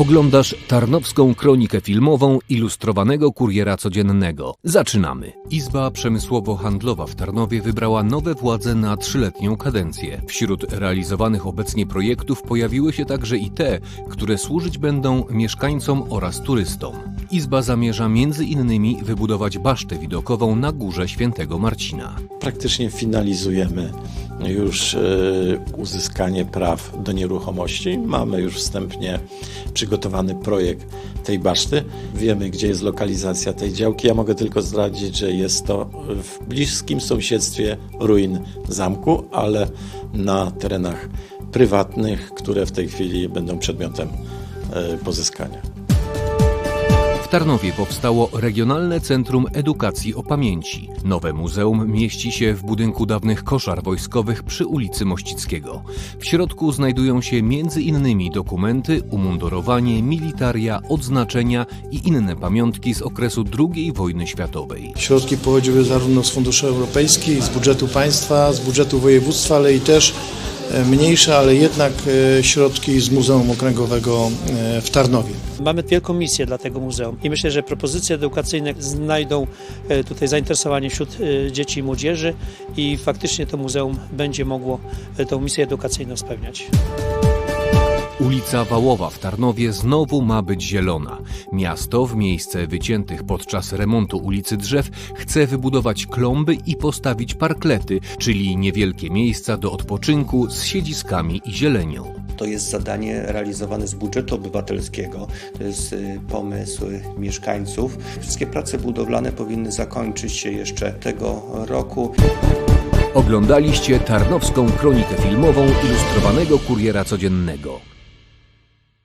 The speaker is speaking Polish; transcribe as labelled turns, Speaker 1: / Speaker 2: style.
Speaker 1: Oglądasz Tarnowską Kronikę Filmową ilustrowanego kuriera codziennego. Zaczynamy. Izba Przemysłowo-Handlowa w Tarnowie wybrała nowe władze na trzyletnią kadencję. Wśród realizowanych obecnie projektów pojawiły się także i te, które służyć będą mieszkańcom oraz turystom. Izba zamierza między innymi wybudować basztę widokową na górze Świętego Marcina.
Speaker 2: Praktycznie finalizujemy już e, uzyskanie praw do nieruchomości. Mamy już wstępnie przygotowany projekt tej baszty. Wiemy, gdzie jest lokalizacja tej działki. Ja mogę tylko zdradzić, że jest to w bliskim sąsiedztwie ruin zamku, ale na terenach prywatnych, które w tej chwili będą przedmiotem e, pozyskania.
Speaker 1: Tarnowie powstało Regionalne Centrum Edukacji o Pamięci. Nowe muzeum mieści się w budynku dawnych koszar wojskowych przy ulicy Mościckiego. W środku znajdują się m.in. dokumenty, umundurowanie, militaria, odznaczenia i inne pamiątki z okresu II wojny światowej.
Speaker 3: Środki pochodziły zarówno z funduszy europejskich, z budżetu państwa, z budżetu województwa, ale i też mniejsze, ale jednak e, środki z Muzeum Okręgowego e, w Tarnowie.
Speaker 4: Mamy wielką misję dla tego muzeum i myślę, że propozycje edukacyjne znajdą e, tutaj zainteresowanie wśród dzieci i młodzieży i faktycznie to muzeum będzie mogło tę misję edukacyjną spełniać.
Speaker 1: Ulica Wałowa w Tarnowie znowu ma być zielona. Miasto w miejsce wyciętych podczas remontu ulicy drzew chce wybudować klomby i postawić parklety, czyli niewielkie miejsca do odpoczynku z siedziskami i zielenią.
Speaker 5: To jest zadanie realizowane z budżetu obywatelskiego. To jest y, pomysł mieszkańców. Wszystkie prace budowlane powinny zakończyć się jeszcze tego roku.
Speaker 1: Oglądaliście Tarnowską Kronikę Filmową ilustrowanego kuriera codziennego.